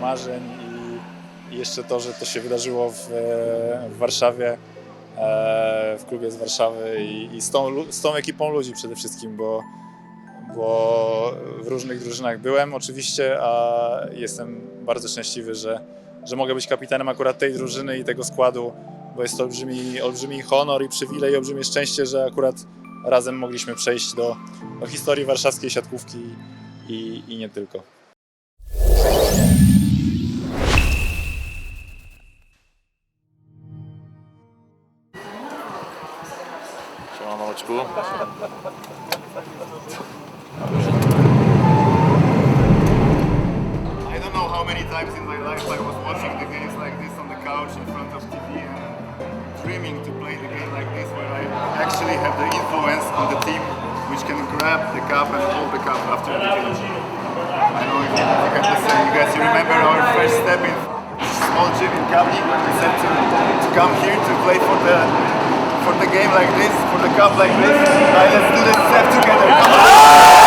marzeń i, jeszcze to, że to się wydarzyło w, w Warszawie, e, w klubie z Warszawy i, i z, tą, z tą ekipą ludzi przede wszystkim, bo, bo w różnych drużynach byłem oczywiście, a jestem bardzo szczęśliwy, że, że mogę być kapitanem akurat tej drużyny i tego składu, bo jest to olbrzymi, olbrzymi honor i przywilej, olbrzymie szczęście, że akurat razem mogliśmy przejść do, do historii warszawskiej siatkówki i, i nie tylko. Siemano oczku. I don't know how many times in my life I was watching the games like this on the couch in front of TV and dreaming to play the game like this where I actually have the influence on the team which can grab the cup and hold the cup after the game. I know you you the same. You guys, you remember our first step in small gym in Kavli when we said to, to come here to play for the for the game like this, for the cup like this. Alright, let's do this step together.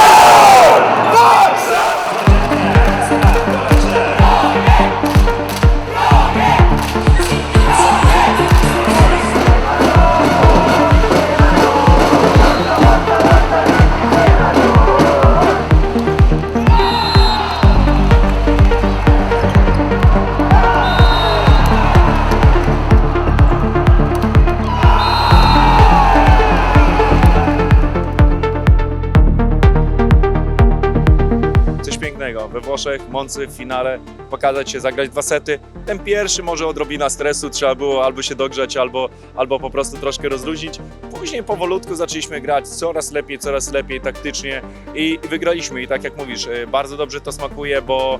Moncy w finale, pokazać się, zagrać dwa sety. Ten pierwszy może odrobina stresu, trzeba było albo się dogrzać, albo, albo po prostu troszkę rozluźnić. Później powolutku zaczęliśmy grać coraz lepiej, coraz lepiej taktycznie i, wygraliśmy. I tak jak mówisz, y, bardzo dobrze to smakuje, bo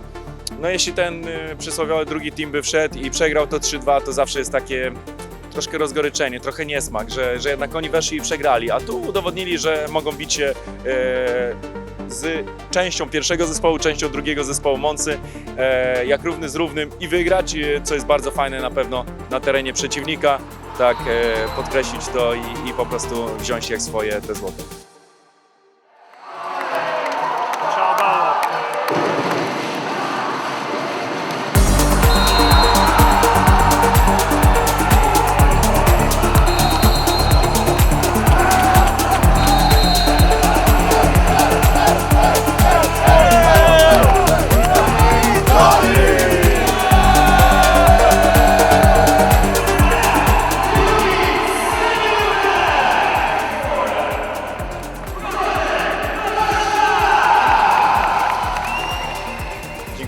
no jeśli ten y, przysłowiowy drugi team by wszedł i przegrał to 3-2, to zawsze jest takie troszkę rozgoryczenie, trochę niesmak, że, że jednak oni weszli i przegrali, a tu udowodnili, że mogą bić się e, z częścią pierwszego zespołu, częścią drugiego zespołu Moncy, e, jak równy z równym i wygrać, e, co jest bardzo fajne na pewno na terenie przeciwnika, tak e, podkreślić to i, i po prostu wziąć jak swoje te złote.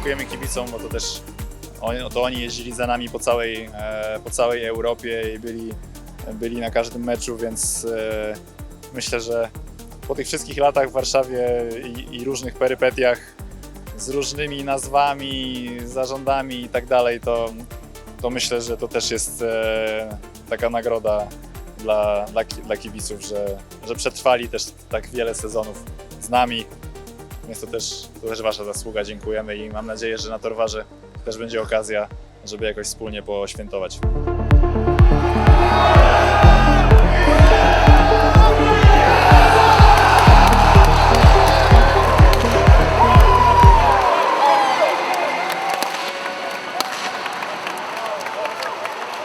Dziękujemy kibicom, bo to też oni, to oni jeździli za nami po całej, e, po całej Europie i byli, byli na każdym meczu, więc e, myślę, że po tych wszystkich latach w Warszawie i, i różnych perypetiach z różnymi nazwami, zarządami i tak dalej, to, to myślę, że to też jest e, taka nagroda dla, dla, dla kibiców, że, że przetrwali też tak wiele sezonów z nami. Jest to też, to też Wasza zasługa, dziękujemy i mam nadzieję, że na Torwarze też będzie okazja, żeby jakoś wspólnie poświętować.